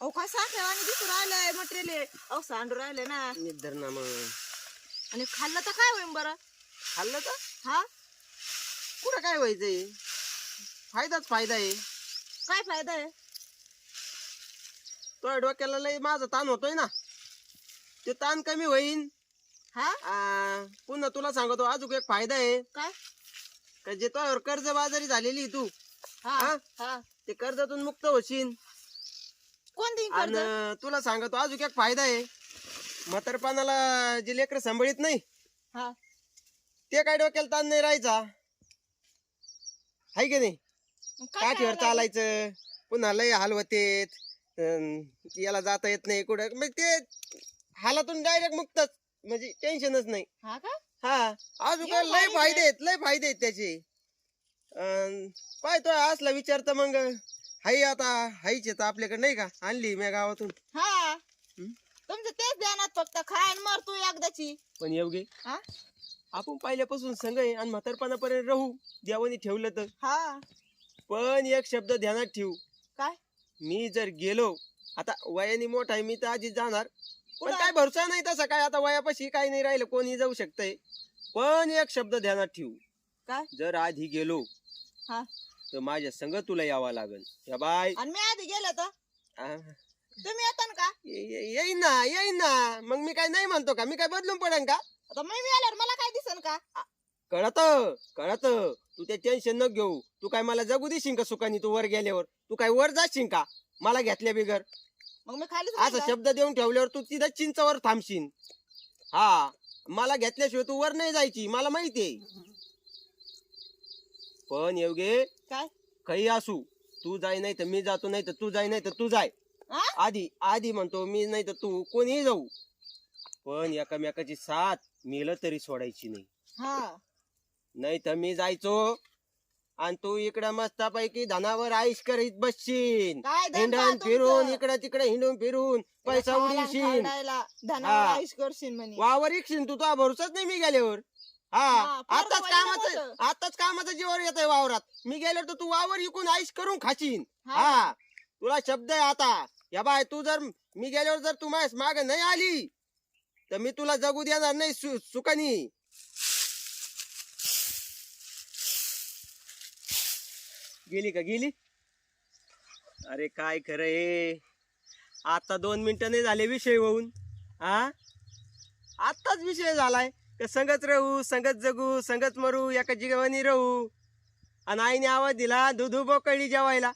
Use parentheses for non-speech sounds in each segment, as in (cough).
अहो काय साखर आणि दिसू राहिलंय मटेरियल अहो सांडू राहिले ना. नीट धर ना मग. आणि खाल्लं तर काय होईल बरं? खाल्लं तर? हा? कुठं काय व्हायचंय? फायदाच फायदा आहे. काय फायदा आहे? तो डोक्याला लय माझा ताण होतोय ना. ते ताण कमी होईन. हा? आ, पुन्हा तुला सांगतो अजून एक फायदा आहे. काय? का जे तो कर्ज बाजारी झालेली तू? हा हा? ते कर्जातून मुक्त होशील. कोण देईन आणि कर्ज? तुला सांगतो अजून एक फायदा आहे. म्हातारपणाला जे लेकर सांभाळीत नाही हा. ते काय डोक्याला ताण नाही राहायचा? हाय की नाही? मग काय काठीवर करायला लागेल? चालायचं पुन्हा लय हलवतेत अन याला जाता येत नाही कुठं. मग ते हालातून डायरेक्ट मुक्तच म्हणजे टेन्शनच नाही. हा का? हा. अजून काय लय फायदे आहेत लय फायदे आहेत त्याचे. अन पाय तो असला विचार तर मग हाय आता हायच येत आपल्याकडे नाही का? आणली मी गावातून. हा? तुमचं तेच ध्यानात फक्त खायन मर तू एकदाची. पण येवगे हा? आपण पहिल्यापासून संग आहे आणि म्हातारपणापर्यंत राहू देवानी ठेवलं तर. हा. पण एक शब्द ध्यानात ठेवू. काय? मी जर गेलो आता वयाने मोठा आहे मी तर आधी जाणार. पण? काय भरोसा नाही तसा काय आता वयापाशी काही नाही राहिलं कोणी जाऊ शकतंय. पण एक शब्द ध्यानात ठेवू. काय? जर आधी गेलो हा. तर माझ्या संग तुला यावा लागल. या बाय. आणि मी आधी गेले तर? आ, तुम्ही येता का? ये- ये- येईन ना येईन. ना मग मी काय नाही म्हणतो का? मी काय बदलून पडेन का? आता मी बी आल्यावर मला काय दिसन का? कळत कळत. तू ते टेन्शन न घेऊ. तू काय मला जगू देशील का सुखानी? तू वर गेल्यावर. तू काय वर जाशील का? मला घेतल्या बिगर. मग मी खालीच असा शब्द देऊन ठेवल्यावर तू तिथं चिंचावर थांबशील. हा मला घेतल्याशिवाय तू वर नाही जायची मला माहितीये पण येवगे काय? काही असू तू जाय नाही तर मी जातो नाही तर तू जाय नाही तर तू जाय. हा? आधी आधी म्हणतो मी नाही तर तू कोणीही जाऊ. पण एकामेकाची साथ मेलं तरी सोडायची नाही. हा. नाही तर मी जायचो. आणि तू इकडं मस्तपैकी धनावर आईश करीत बसशील काय हिंडून फिरून? इकडे तिकडे हिंडून फिरून पैसा खायला उडीशील खायला धनावर हा. आयुष करशील म्हणे वावर इकशील तू तुझा भरोसाच नाही मी गेल्यावर हा हा, फार आताच वाईट कामाचं. आताच कामाचं जीवर येत आहे वावरात मी गेल्यावर तर तू वावर इकून आईश करून खाशील हा. हा तुला शब्द आहे आता या बाय तू जर मी गेल्यावर जर तू माझ्या माग नाही आली तर मी तुला जगू देणार नाही सु- सुखानी गेली का? गेली? अरे काय खरं आहे आता दोन मिनिटं नाही झाले विषय होऊन. हा आत्ताच विषय झालाय. का संगत राहू संगत जगू संगत मरू एका जीवानी राहू? आणि आईने आवाज दिला दुधू बोकळली जेवायला.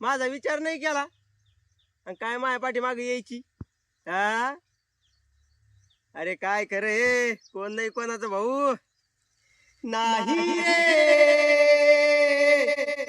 माझा विचार नाही केला. आणि काय माया पाठीमागे यायची? हा अरे काय खरं हे? कोण नाही कोणाचं भाऊ? नाही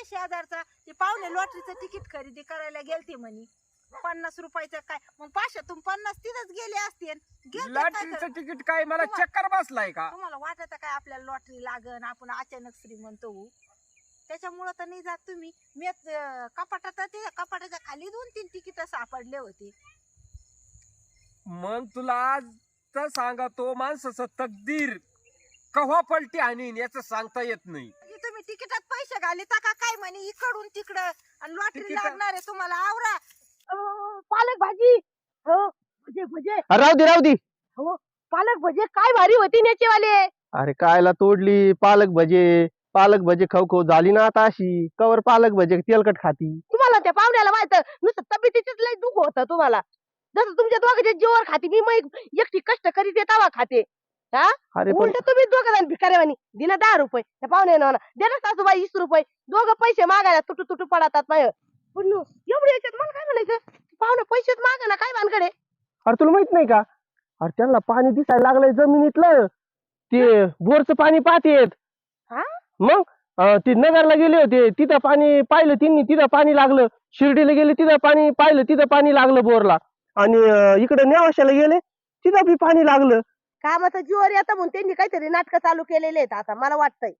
म्हणत बाई शेजारचा ते पाहुणे लॉटरीचं तिकीट खरेदी करायला गेलते म्हणे. पन्नास रुपयाचं काय? मग पाचशेतून पन्नास तिथंच गेले असते गेलते काय लॉटरीचं तर. तिकीट काय? मला तुम्हा- चक्कर बसलाय का? तुम्हाला वाटत काय आपल्याला लॉटरी लागन? आपण अचानक श्रीमंत होऊ त्याच्यामुळं तर नाही जात तुम्ही. मी अं, कपाटात ते कपाटाच्या खाली दोन तीन तिकीट सापडले होते. मग तुला आज तर सांगा तो माणसाचं तकदीर कव्हा पलटी आणीन याच सांगता येत नाही. तुम्ही तिकिटात पैसे घालिता का काय म्हणे? इकडून तिकडं. आणि लॉटरी तिकीट- लागणार आहे तुम्हाला. आवरा. अं, पालक भाजी. हो भजे भजे. राहू दे राहू दे. पालक भजे काय भारी होती नेचेवाले. अरे कायला तोडली. पालक भजे. पालक भजे खाऊ खाऊ झाली ना आता अशी. कवर पालक भजे तेलकट खाती. तुम्हाला त्या पाहुण्याला माहीत नुसतं तब्येतीच लय दुःख होतं तुम्हाला. जसं तुमच्या दोघांच्या जीवावर खाते मी मग एकटी कष्ट करीत येत आवा अरे पण उलट तुम्ही दोघं जण भिकाऱ्यावानी दिना दहा रुपये. त्या पाहुण्यानं म्हणा दे ना सासूबाई वीस रुपये. दोघं पैसे मागायला तुटू तुटू पडतात माय पण एवढी याच्यात मला काय म्हणायचं? पाहुणं पैसेच मागा ना काय भानकडे अरे तुला माहीत नाही का? अरे त्यांना पाणी दिसायला लागलंय जमिनीतलं. ते बोरचं पाणी पाहतेत. हा? मग अं, ते नगरला गेले होते. तिथं पाणी पाहिलं त्यांनी तिथं पाणी लागलं. शिर्डीला गेले तिथं पाणी पाहिलं तिथं पाणी लागलं बोरला. आणि इकडे नेवाशाला गेले तिथं बी पाणी लागलं. कामाचं जीवर येतं म्हणून त्यांनी काहीतरी नाटकं चालू केलेले आहेत आता मला वाटतंय.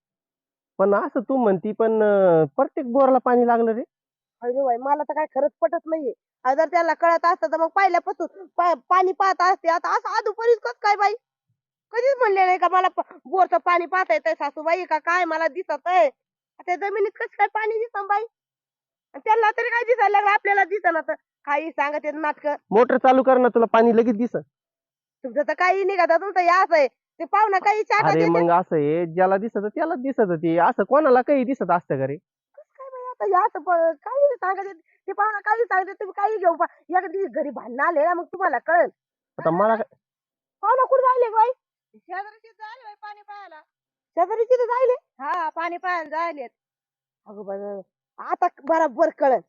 पण असं तू म्हणती पण अं, प्रत्येक बोरला पाणी लागलं रे. अरे बाई मला तर काय खरंच पटत नाहीये. अहो, जर त्याला कळत असतं तर मग पहिल्यापासून पा- पाणी पाहत असते. आता असं आधुपरीच कस काय बाई? कधीच म्हणले नाही का मला प- बोरचं पाणी पाहता येतंय सासूबाई का काय मला दिसत आहे. त्या जमिनीत कसं काय पाणी दिसत बाई? आणि त्यांना तरी काय दिसायला लागलं? आपल्याला दिसना तर. काही सांगत येत नाटक. मोटर चालू कर ना तुला पाणी लगेच दिसत तुमचं तर काही निघत तुमचं हे असं आहे. ते पाहुणा काही चाटत अरे. मग असं आहे ज्याला दिसत त्याला दिसत ते. असं कोणाला काही दिसत असतं का रे? काय बाई आता हे असं प- काही सांगत. येत ते पाहुणा काही सांगते तुम्ही काही घेऊन पा एका दिवशी घरी भांडणं आले ना मग तुम्हाला कळेल. आता मला काय- पाहुणा कुठे जायले बाई? शेजारची झाली बाई पाणी पाहायला. शेजारी तिथे जायले? हा पाणी पाहायला जायले अगं बरं आता बरोबर कळत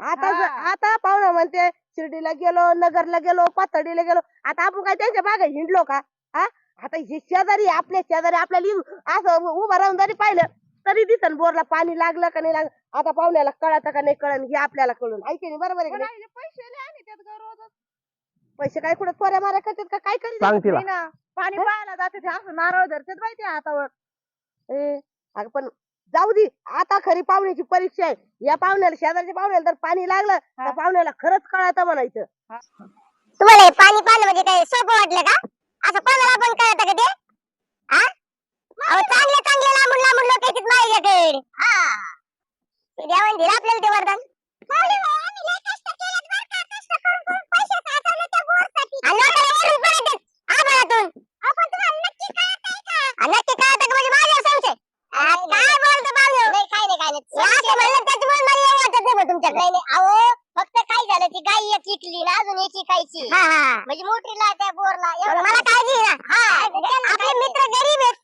आता ज- हा. आता पाहुणा म्हणते शिर्डीला गेलो नगरला गेलो पाथर्डीला गेलो आता आपण काय त्यांच्या मागे हिंडलो का? हा? आता हे शेजारी आपल्या शेजारी आपल्याला येऊन असं उभं राहून जरी पाहिलं तरी दिसन बोरला पाणी लागलं का नाही लागलं? आता पाहुण्याला कळत का नाही कळण? हे आपल्याला कळून. ऐके नाही? बरोबर आहे का नाही? पैसे लय त्यात ग रोजच पैसे काय कुठं चोऱ्या माऱ्या करतात का? काय करीत सांग तिला. नाही ना. पाणी पाहायला जाते ते असं नारळ धरतात बाई ते हातावर. ए, अगं पण जाऊ दे. आता खरी पाहुण्याची परीक्षा आहे. या पाहुण्याला शेजारच्या पाहुण्याला जर पाणी लागलं तर हा. पाहुण्याला खरंच कळतं म्हणायचं. तुम्हाला हे पाणी पाहिलं म्हणजे काय सोपं वाटलं का? असं कोणाला पण कळत का ते? हा अहो चांगले चांगले लांबून लांबून लोक येतात माझ्याकडे ते देवाने दिलं आपल्याला ते वरदान. लय कष्ट केलेत बरं का, कष्ट करून करून पैसे साचवले त्या बोरसाठी. आणि लोकांना वरून पडत आहेत, आभाळातून. अहो, पण तुम्हाला नक्की कळतंय का? हा, नक्की कळतंय का म्हणजे माझ्यावर संशय. आ, काय बोलतो बाबू? हे असं म्हणलं त्याच्यामुळे मला येऊ वाटत नाही बा तुमच्याकडे. अहो, फक्त काय झालं ती गाय एक इकली ना अजून एक इकायची म्हणजे मोटरीला त्या बोरला एवढं मला काळजी आहे ना आपले मित्र गरीब आहेत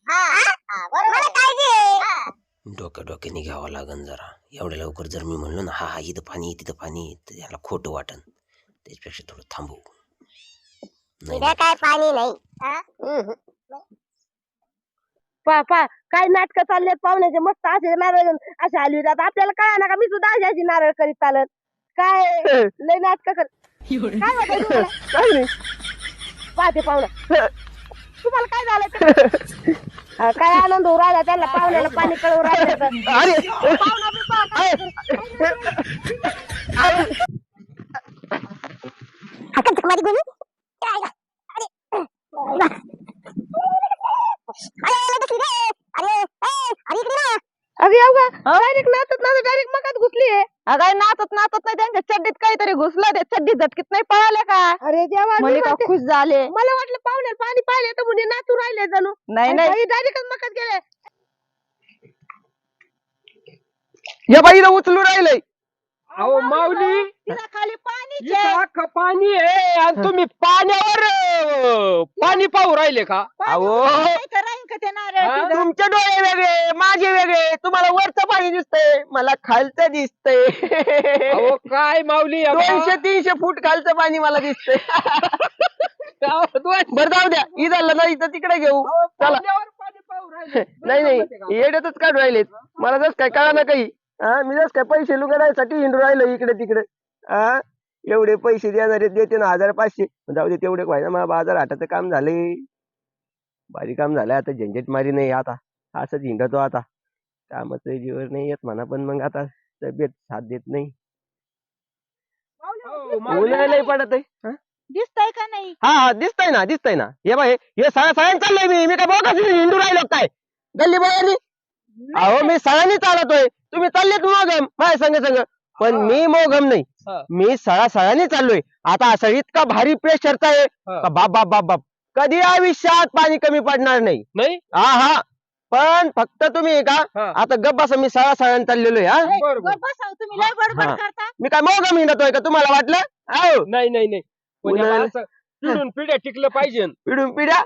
मला काळजी आहे डोक्या डोक्याने घ्यावं लागन जरा एवढ्या लवकर जर मी म्हणलो ना हा हा इथं पाणी आहे, तिथं पाणी आहे, तर याला खोटं वाटन. त्याच्यापेक्षा थोडं थांबू. नाही काय पाणी नाही पा पा काय नाटक चाललेत पाहुण्याचे मस्त असे नारळ असे हलवी जात आपल्याला कळा ना का मी सुद्धा अशी अशी नारळ करीत चालत? काय? (laughs) लय नाटक कर. काय तुम्हाला (laughs) पाहते पाहुणा. तुम्हाला काय झालं ते? (laughs) हा, काय आनंद होऊ राहिला त्याला? पाहुण्याला पाणी कळवू राहिलं तर. अरे. पाहुणा बी पहा काय अक्का मध्ये गुणी अरे डायरेक्ट नाचत नाचत डायरेक्ट मकात घुसली अगं नाचत नाचत नाही त्यांच्या चड्डीत काहीतरी घुसलं ते. चड्डी झटकीत नाही पळाले का? अरे देवा मी म्हणे का म्हणते, खुश झाले. मला वाटलं पाणी पाहिले तर नाचू राहिले जणू. नाही नाही. डायरेक्ट मकात गेले या बाईला उचलू राहिलंय. अहो माऊली तिला खाली पाणी इथं अख्खं पाणी आहे आणि तुम्ही पाण्यावर अं, पाणी पाहू राहिले का? अहो. राहीन का ते नारळ? तिथं? तुमचे डोळे वेगळे माझे वेगळे. तुम्हाला वरचं पाणी दिसतंय मला खालचं दिसतंय. अहो काय माऊली? दोनशे तीनशे फूट खालचं पाणी मला दिसतंय. अहो, बरं जाऊ द्या. इथं नाही तर तिकडे घेऊ. अहो, चला. पाण्यावर पाणी पाहू राहिले. (laughs) नाही नाही. येड्यातच काढू राहिलेत. मला जस काय कळा ना काही. हा मी जस काय पैसे लुगडायसाठी हिंडू राहिलो इकडे तिकडे. हा एवढे पैसे देणारे देते ना हजार पाचशे. जाऊ दे तेवढे व्हायना मला बाजार हाटाचं काम झालंय. भारी काम झालंय आता झंझट मारी नाही आता. असंच हिंडतो आता. कामाचं जीवर नाही येत म्हणा पण मग आता तब्येत साथ देत नाही. हो, पडत आहे. हा? दिसतंय का नाही? हा हा दिसतंय ना दिसतंय ना. हे बाय हे सगळ्या सगळ्यांनी चाललंय मी. मी काय बोगस हिंडू राहिलो काय? गल्ली बोळाली अहो मी सगळ्यांनी चालतोय. तुम्ही चाललेत मोगम. माझ्या संग संग. पण. मी मोगम नाही. हा. मी सळा सळ्याने चाललोय. आता असं इतका भारी प्रेशरचा आहे हा. का बाप बाप बाप बाप. कधी आयुष्यात पाणी कमी पडणार नाही. नाही? हा हा पण फक्त तुम्ही का हा. आता गप्प असं मी सळा सळ्याने चाललेलो आहे हा बरं, बरं. बसाव तुम्ही लय बडबड हा. करता. मी काय मोगम हिंडतोय का तुम्हाला वाटलं? अहो नाही नाही नाही. पण असं पिढून पिढ्या टिकलं पाहिजे. पिढून पिढ्या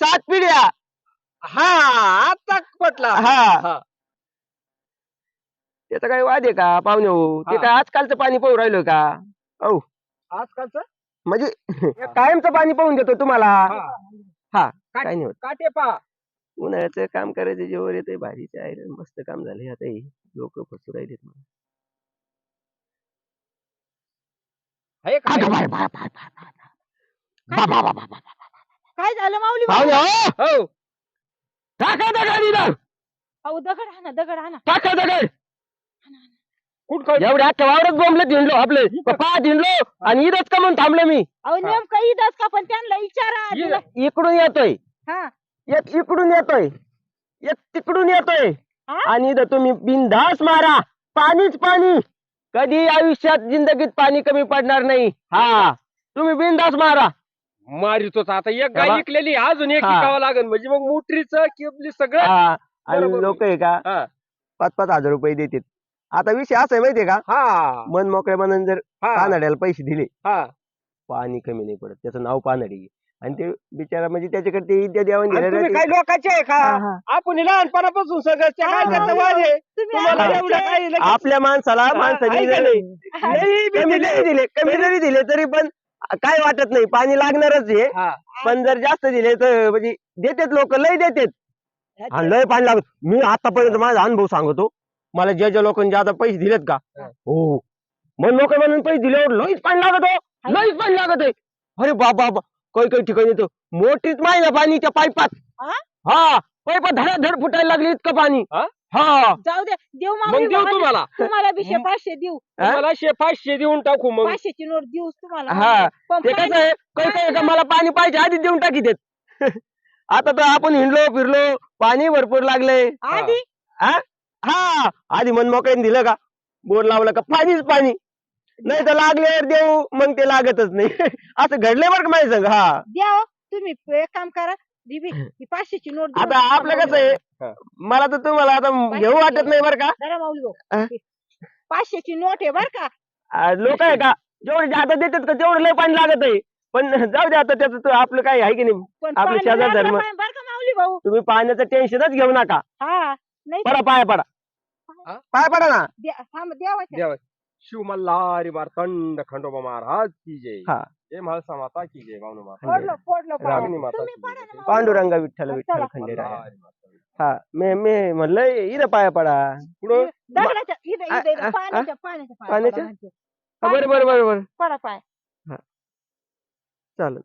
सात पिढ्या. हा आता पटला. हा. हा. त्याचा काही वाद आहे का पाहुणे हो? ते हा. काय आजकालचं पाणी पाहू राहिलो का? आजकालचं? म्हणजे (laughs) कायमचं पाणी पाहून देतो तुम्हाला. हा. काय नाही होत. काटे पा. उन्हाळ्याचं काम करायचं जेवढ येते भारीचं आहे रे. मस्त काम झालंय आता लोक फसू राहिलेत मला. काय झालं माऊली? पाहुणे हो! हो. टाका दगड इथं. अहो दगड ना दगड ना टाका दगड? एवढ्या अख्ख्या वावरात बोंबलत हिंडलो आपले. पाच हिंडलो आणि इथंच का म्हणून थांबलो मी? अहो नेमकं इथंच का? पण त्यांना विचारा इकडून येतोय. हा. एक इकडून येतोय. एक तिकडून येतोय. हा? आणि इथं तुम्ही बिनधास मारा. पाणीच पाणी. कधी आयुष्यात जिंदगीत पाणी कमी पडणार नाही. हा. तुम्ही बिनधास मारा. मारितोच. आता एक गाय विकलेली अजून एक हा. विकावं लागेल. म्हणजे मग मोटरीचं किबली सगळं हा. आणि. लोक आहे का? हा. पाच पाच हजार रुपये देतात आता विषय असा आहे माहितीये का? हा. मन मोकळ्या मनाने जर हा. पानाड्याला पैसे दिले हा. पाणी कमी नाही पडत. त्याचं नाव पानाडी आणि ते बिचारा म्हणजे त्याच्याकडे ते विद्या देवाण आणि तुम्ही घेणार काही लोकांचे आहे का? आपण लहानपणापासून सगळ्या काय त्याचं वाद आहे तुम्ही तुम्हाला आमचे- एवढं काही लगेच- आपल्या माणसाला हा, माणसाने का जर नाही? कमी. जरी दिले कमी जरी दिले तरी पण काय वाटत नाही पाणी लागणारच आहे. हा. पण जर जास्त दिले तर म्हणजे देतात लोक लय देतात. आणि लय पाणी लागत. मी आतापर्यंत माझा अनुभव सांगतो. मला ज्या ज्या लोकांनी ज्यादा पैसे दिलेत का? हा. मग लोक म्हणून पैसे दिल्यावर लईच पाणी लागत हो. लईच पाणी लागत आहे. अरे बाबा बाबा. काही काही ठिकाणी तर मोठीच माही ना पाणीच्या पाईपात. हा? हा पाईपात धडाधड फुटायला लागली इतकं पाणी. हा? जाऊ दे देऊ मग देऊ. तुम्हाला. तुम्हाला बी पाचशे देऊ? तुम्हाला शे पाचशे देऊन टाकू मग. पाचशेची नोट देऊच तुम्हाला. हा. पण ते पाणी- कसं आहे काही का मला पाणी पाहिजे आधी देऊन टाकी देत. (laughs) आता तर आपण हिंडलो फिरलो पाणी भरपूर लागलंय. आधी? हा. आधी मन मोकळ्याने दिलं का? बोर लावलं का? पाणीच पाणी. नाही तर लागल्यावर देऊ मग ते लागतच नाही. (laughs) असं घडलंय बरं का माझ्या संग? हा. द्या हो. तुम्ही एक काम करा. ही पाचशेची नोट देऊ आता आपलं कसं आहे. मला तर तुम्हाला आता घेऊ वाटत नाही बरं का? जरा माऊली भाऊ. पाचशेची नोट आहे बर का? लोक आहे का? जेवढे जादा देतात का तेवढं लय पाणी लागत आहे. पण जाऊ दे आता त्याचं आपलं काय आहे की नाही. पण आपलं शेजार धर्म. पाहिजे बरं का माऊली भाऊ? तुम्ही पाण्याचं टेन्शनच घेऊ नका. हा नाही पडा पाया पडा? पाया पडा ना. देवा शिव मल्हारी मार थंड खंडोबा महाराज की जय. हा. जय म्हाळसा माता की जय भावनो माता. पांडुरंगा विठ्ठल. विठ्ठल खंडेराय. माता. हा मी मी म्हणलं इथं पाया पडा. पुढं दगडाच्या इथं- आ- इथं- इथं आ- पाण्याच्या पाण्याच्या पाया पाण्याच्या? पडा म्हणते. हा, बरं बरं बरं बरं. पडा पाय. चालेल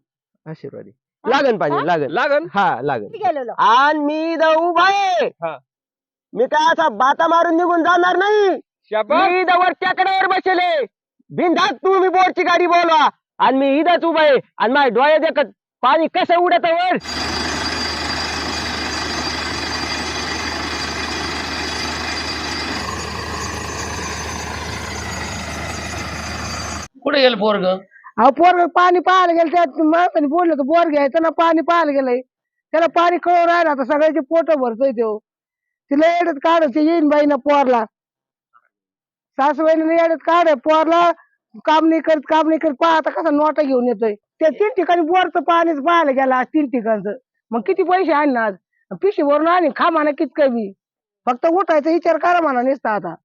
आशीर्वाद. लागन पाणी हा? लागन. लागन? हा लागन. किती गेलेलो? आणि मी इथं उभा आहे. हा. मी काय असा बाता मारून निघून जाणार नाही. शाबास मी इथं वरच्या कडेवर बसले. बिनधास्त तुम्ही बोरची गाडी बोलवा. आणि मी इथंच उभा आहे. आणि माझ्या डोळ्या देखत पाणी कसं उडत वर? कुठे गेलं पोरग? अहो पोर पाणी पाहायला गेलं त्यात माणसाने बोललं तर बोर घ्यायचं ना पाणी पाहायला गेलंय. त्याला पाणी कळून राहिलं आता सगळ्याचे पोट भरतोय तो. तिला येडत काढत येईन बाईनं पोरला. सासूबाईने येडत काढ पोरला काम नाही करत काम नाही करत. पहा आता कसा नोटा घेऊन येतोय. त्या तीन ठिकाणी बोरचं पाणीच पाहायला गेला आज तीन ठिकाणचं. मग किती पैसे आणणार? पिशी भरून आणि खा म्हणा किती कमी. फक्त उठायचा विचार करा म्हणा नुसता आता.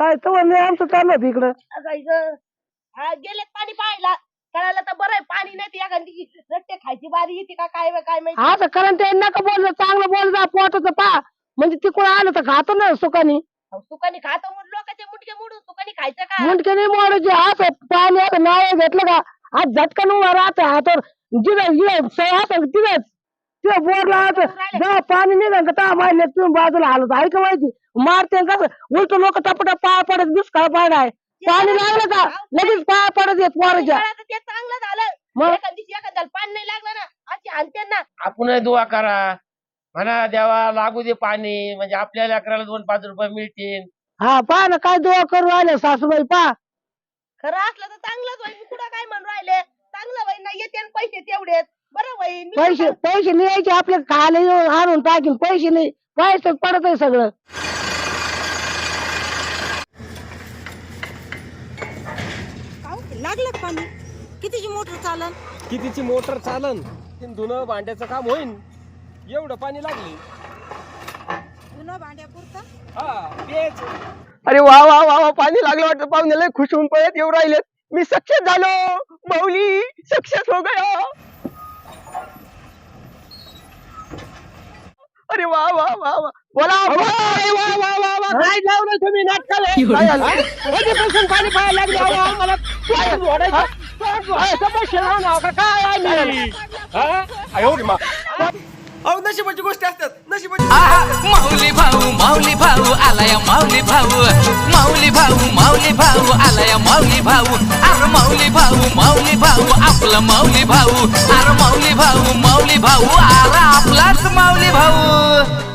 काय तर नाही आमचं चाललं होतं इकडं. हा, गेलेत पाणी पाहायला. कळायला तर बरं आहे पाणी नाही ते एखादी रट्टे खायची बारी येते का काय काय माहिती. असं कारण ते नका बोललं चांगलं बोल जा पोटाचं पा. म्हणजे तिकडून आलं तर खातो ना सुखानी अहो, सुकानी खातो म्हणून लोकांचे मुटके मोडून सुकानी खायचं का? मुंडके नाही मोडायचे. असं पाणी असं नाव घेतलं का? आज झटकन उभा राहतं हातावर. जिथं जिथं सय असं तिथंच. तिथं बोरला जेव्हा पाणी निघाल का? तेव्हा मारले तुम्ही बाजूला हालत. आहे का माहिती? मारते कसं? उलट लोक टपटप पाया पडत दुष्काळ पाडाय. पाणी लागलं का? लगेच पाया पडत येत पोराच्या. ते चांगलं झालं. मग? एखाद दिवशी एखाद्याला पाणी नाही लागलं ना अशी आणते ना. आपण दुआ करा. म्हणा देवा लागू दे पाणी. म्हणजे आपल्या लेकराला दोन पाच रुपये मिळतील. हा पहा ना काय दुआ करू आले सासूबाई पहा. खरं असलं तर चांगलंच होईल. मी कुठं काय म्हणून राहिले? चांगलं होईल ना येते आणि पैसे तेवढेच. बरं पैसे पैसे न्यायचे आपले खायला येऊन आणून टाकीन. पैसे नाही पैसे पडत आहे सगळं. लागलं पाणी? कितीची मोटर चालन? कितीची मोटर चालन? धुणं भांड्याचं काम होईन. एवढं पाणी लागले. धुणं भांड्यापुरतं हा तेच. अरे वा वा वा वा पाणी लागलं वाटतं. पाहुण्याला खुश होऊन पळत येऊ राहिलेत. मी सक्सेस झालो. माऊली सक्सेस हो गया. अरे वा वा वा वा. बोला अरे वा वा वा वा काय लावलं तुम्ही नाटकाला काय झालं? कधीपासून पाणी पाहायला लागले. अहो, आम्हाला काय ओढायचं? काय समस्या आहे? ना, का? काय आम्ही? हा? एवढी मा- अहो नशिबाची गोष्टी असतात. नशिबाची माऊली भाऊ माऊली भाऊ आलाया माऊली भाऊ. माऊली भाऊ माऊली भाऊ आलाया माऊली भाऊ. आर माऊली भाऊ माऊली भाऊ आपला माऊली भाऊ. आर माऊली भाऊ माऊली भाऊ आला आपलाच माऊली भाऊ.